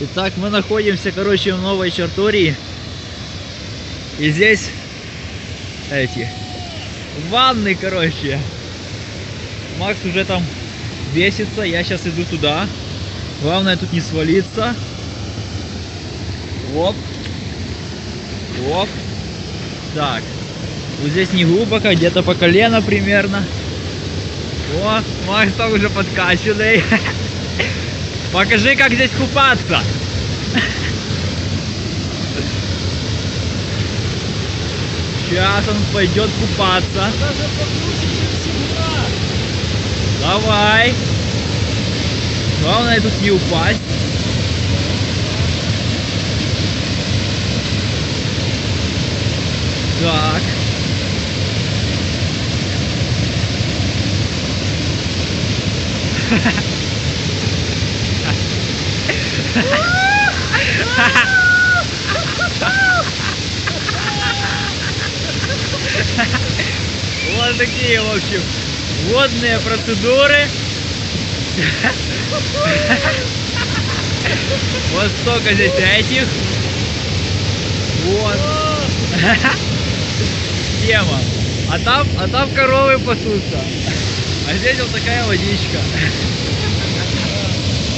Итак, мы находимся, короче, в Новой Чартории. И здесь эти ванны, короче. Макс уже там бесится, я сейчас иду туда. Главное тут не свалиться. Оп. Оп. Так. Вот здесь не глубоко, где-то по колено примерно. О, Макс там уже подкачанный. Покажи, как здесь купаться. Сейчас он пойдет купаться. Давай. Главное тут не упасть. Так. Вот такие, в общем, водные процедуры. Вот столько здесь этих. Вот. Тема. А там, а там коровы пасутся. А здесь вот такая водичка.